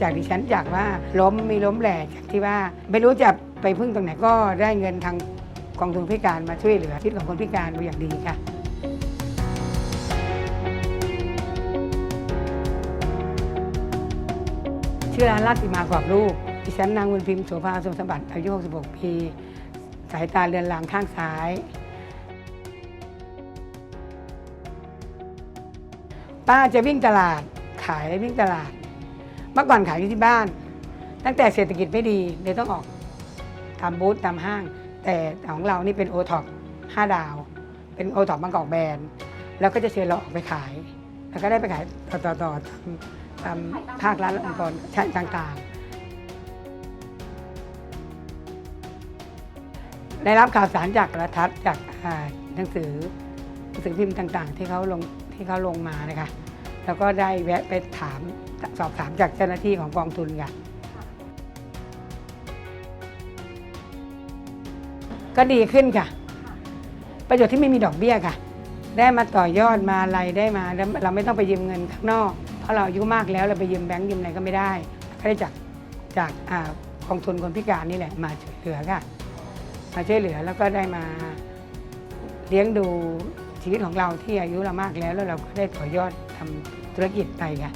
จากดิฉันจากว่าล้มมีล้มแหลกจากที่ว่า ไม่รู้จะไปพึ่งตรงไหนก็ได้เงินทางกองทุนพิการมาช่วยเหลือชีวิตของคนพิการเป็นอย่างดีค่ะชื่อร้านราชสีมากรอบรูปดิฉันนางบุญพิมพ์โสภาสมสมบัติอายุ 66 ปี สายตาเรือนรางข้างซ้าย ป้าจะวิ่งตลาดขายวิ่งตลาด เมื่อก่อนขายอยู่ที่บ้าน ตั้งแต่เศรษฐกิจไม่ดีเลยต้องออกทำบูธตามห้าง แต่ของเรานี่เป็นโอท็อป5ดาว เป็นโอท็อปบางกอกแบรนด์แล้วก็จะเชิญเราออกไปขาย แล้วก็ได้ไปขายต่อๆต่อตามภาครัฐและองค์กรใช่ต่างๆ ได้รับข่าวสารจากโทรทัศน์จากหนังสือหนังสือพิมพ์ต่างๆ ที่เขาลงที่เขาลงมานะคะ แล้วก็ได้แวะไปถามสอบถามจากเจ้าหน้าที่ของกองทุนค่ะก็ดีขึ้นค่ะ ประโยชน์ที่ไม่มีดอกเบี้ยค่ะ ได้มาต่อยอดมาอะไรได้มาแล้วเราไม่ต้องไปยืมเงินข้างนอก เพราะเราอายุมากแล้วเราไปยืมแบงก์ยืมอะไรก็ไม่ได้ก็ได้จากจากกองทุนคนพิการนี่แหละ มาช่วยเหลือค่ะ มาช่วยเหลือแล้วก็ได้มาเลี้ยงดู ชีวิตของเราที่อายุเรามากแล้วแล้วเราก็ได้ต่อยอดทำธุรกิจไปค่ะ